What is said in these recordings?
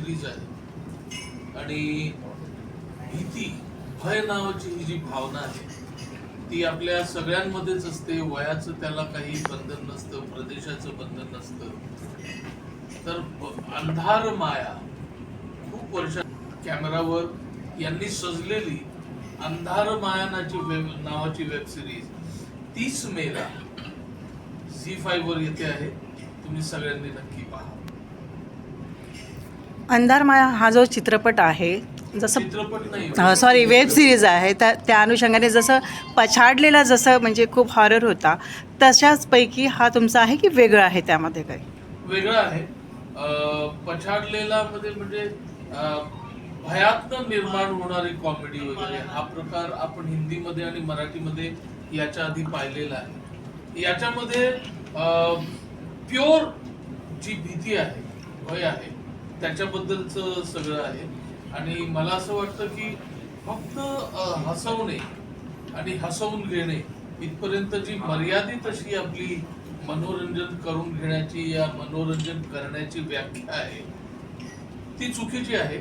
Series आहे. आणि भीती भय नावाची ही जी भावना आहे ती आपल्या सगळ्यांमध्येच असते. वयाचं त्याला काही बंधन नसतं प्रदेशाचं बंधन नसतं. तर अंधार माया खूप वर्ष कॅमेरावर यांनी सजलेली अंधार माया नाची वेब नावाची वेब सिरीज तीस मेला झी फाईव्ह येथे येते आहे. तुम्ही सगळ्यांनी नक्की पहा अंधार माया हा जो चित्रपट आहे जसं सॉरी वेब सिरीज आहे. त्या त्या अनुषंगाने जसं पछाडलेला जसं म्हणजे खूप हॉरर होता तशाच पैकी हा तुमचा आहे की वेगळा आहे त्यामध्ये काही? वेगळा आहे. पछाडलेला मध्ये म्हणजे भयातनं निर्माण होणारी कॉमेडी वगैरे हा प्रकार आपण हिंदीमध्ये आणि मराठीमध्ये याच्या आधी पाहिलेला आहे. याच्यामध्ये प्युअर जी भीती आहे भय आहे त्याच्याबद्दलचं सगळं आहे. आणि मला असं वाटतं की फक्त हसवणे आणि हसवून घेणे इथपर्यंत जी मर्यादित अशी आपली मनोरंजन करून घेण्याची या मनोरंजन करण्याची व्याख्या आहे ती चुकीची आहे.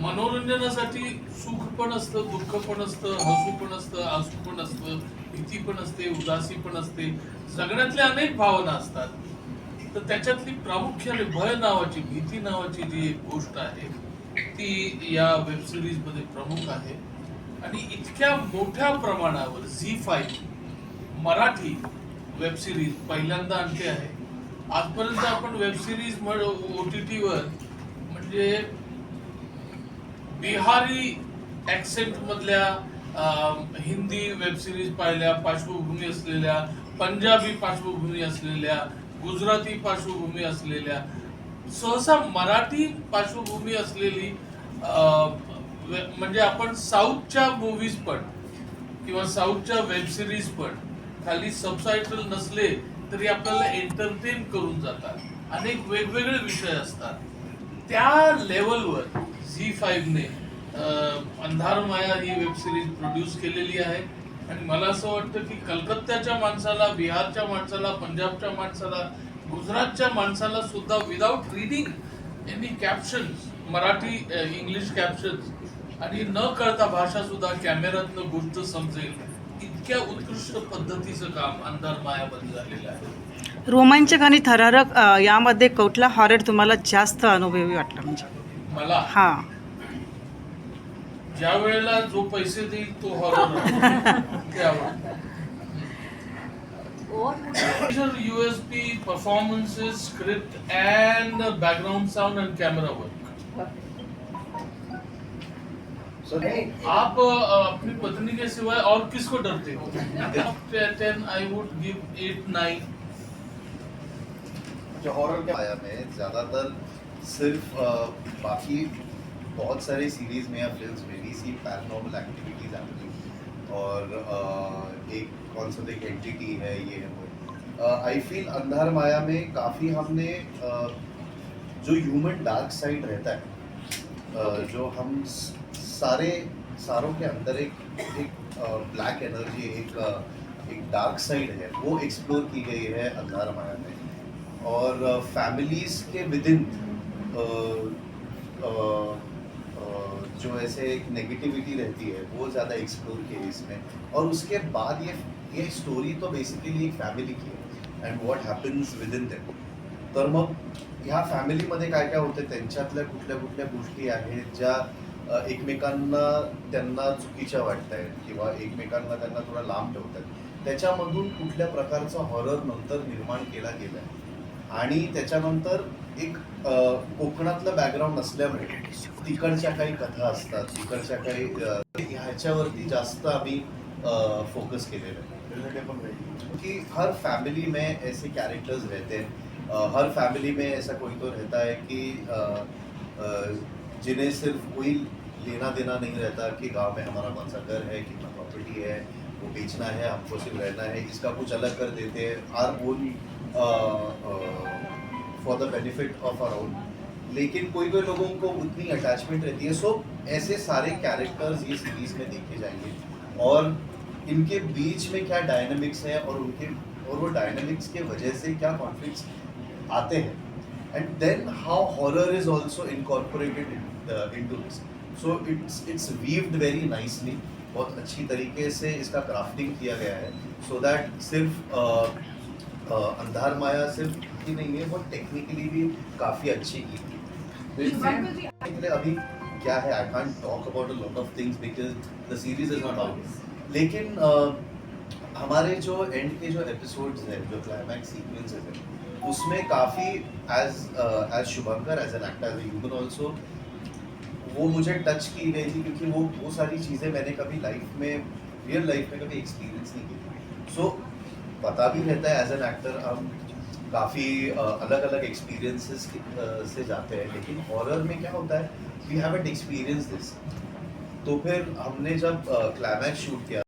मनोरंजनासाठी सुख पण असतं दुःख पण असतं हसू पण असतं आसू पण असतं भीती पण असते उदासी पण असते. सगळ्यातल्या अनेक भावना असतात. तर त्याच्यातली प्रामुख्याने भय नावाची भीती नावाची जी एक गोष्ट आहे ती या वेब सिरीजमध्ये प्रमुख आहे. आणि इतक्या मोठ्या प्रमाणावर Zee five Marathi web series पहिल्यांदा आणते आहे. आजपर्यंत आपण वेब सिरीज ओ टी टीवर म्हणजे बिहारी ऍक्सेंट मधल्या हिंदी वेब सिरीज पाहिल्या पार्श्वभूमी असलेल्या पंजाबी पार्श्वभूमी असलेल्या गुजराती पार्श्वभूमी असलेल्या सहसा मराठी पार्श्वभूमी असलेली म्हणजे आपण साऊथच्या मूवीज पण किंवा साऊथच्या वेब सिरीज पण खाली सबटायटल नसले तरी आपल्याला एंटरटेन करून जातात. अनेक वेगवेगळे विषय असतात. त्या लेवलवर झी फाईव्हने अंधार माया ही वेब सिरीज प्रोड्यूस केलेली आहे. आणि मला असं वाटतं की कलकत्त्याच्या माणसाला बिहारच्या माणसाला पंजाबच्या माणसाला गुजरातच्या माणसाला सुद्धा without reading any captions Marathi English captions आणि न कळता भाषा सुद्धा कॅमेऱ्यातनं गोष्ट समजेल इतक्या उत्कृष्ट पद्धतीचं काम अंधार मायामध्ये झालेलं आहे. रोमांचक आणि थरारक यामध्ये कुठला हॉरर तुम्हाला जास्त अनुभवी वाटला म्हणजे. मला? हां. ज्या वेळेला जो पैसे देईल तो horror USP performances script and background sound and camera work आप अपनी पत्नी के सिवाय और किसको डरते हो? Ten I would give eight nine जो हॉरर के आया में ज़्यादातर सिर्फ़ बाकी बहुत सारे सीरीज़ में या फ़िल्म में भी सी पैरानॉर्मल एक्टिविटीज़ आती और अ, एक कौन सा एक एंटिटी है ये है वो। आई फील अंधार माया में काफ़ी हमने जो ह्यूमन डार्क साइड रहता है जो हम सारे सारों के अंदर एक एक ब्लैक एनर्जी एक एक डार्क साइड है वो एक्सप्लोर की गई है अंधार माया में। और फैमिलीज़ के विद इन जो ऐसे एक नेगेटिविटी रहती है वो ज़्यादा एक्सप्लोर किए इसमें। और उसके बाद ये ये स्टोरी तो बेसिकली एक फॅमिली की आहे and what happens with in them तर मग ह्या फॅमिलीमध्ये काय काय होते? त्यांच्यातल्या कुठल्या कुठल्या गोष्टी आहेत ज्या एकमेकांना त्यांना चुकीच्या वाटत आहेत किंवा एकमेकांना त्यांना थोडा लांब ठेवतात त्याच्यामधून कुठल्या प्रकारचा हॉरर नंतर निर्माण केला गेला आणि त्याच्यानंतर एक कोकणातलं बॅकग्राऊंड असल्यामुळे तिकडच्या काही कथा असतात तिकडच्या काही ह्याच्यावरती जास्त आम्ही फोकस केलेलं आहे. कि हर फैमिली में ऐसे कैरेक्टर्स रहते हैं. हर फैमिली में ऐसा कोई तो रहता है कि जिन्हें सिर्फ कोई लेना देना नहीं रहता कि गांव में हमारा कौन सा घर है कितना प्रॉपर्टी है वो बेचना है हमको सिर्फ रहना है इसका कुछ अलग कर देते हैं। Our own for the benefit of our own लेकिन कोई कोई लोगों को उतनी अटैचमेंट रहती है सो ऐसे सारे कैरेक्टर्स ये सीरीज़ में देखे जाएँगे। और इनके बीच में क्या डायनामिक्स है और उनके और वो डायनामिक्स के वजह से क्या कॉन्फ्लिक्ट्स आते हैं। And then how horror is also incorporated in uh, into this. It's it's weaved very nicely. बहुत अच्छी तरीके से इसका क्राफ्टिंग किया गया है सो so दैट सिर्फ़ uh, अंधार माया सिर्फ़ ही नहीं है वो टेक्निकली भी काफ़ी अच्छी की थी। इसलिए अभी क्या है I can't talk about a lot of things because the series is not out लेकिन हमारे जो एंड के जो एपिसोड्स हैं जो क्लाइमैक्स सीक्वेंसेस हैं उसमें काफ़ी as as Shubhankar as an actor as human also वो मुझे टच की गई थी क्योंकि वो वो सारी चीज़ें मैंने कभी लाइफ में रियल लाइफ में कभी एक्सपीरियंस नहीं की थी। सो पता भी रहता है एज एन एक्टर हम काफ़ी अलग अलग एक्सपीरियंसेस से जाते हैं, लेकिन हॉरर में क्या होता है we have at experience this तो फिर हमने जब क्लाइमैक्स शूट किया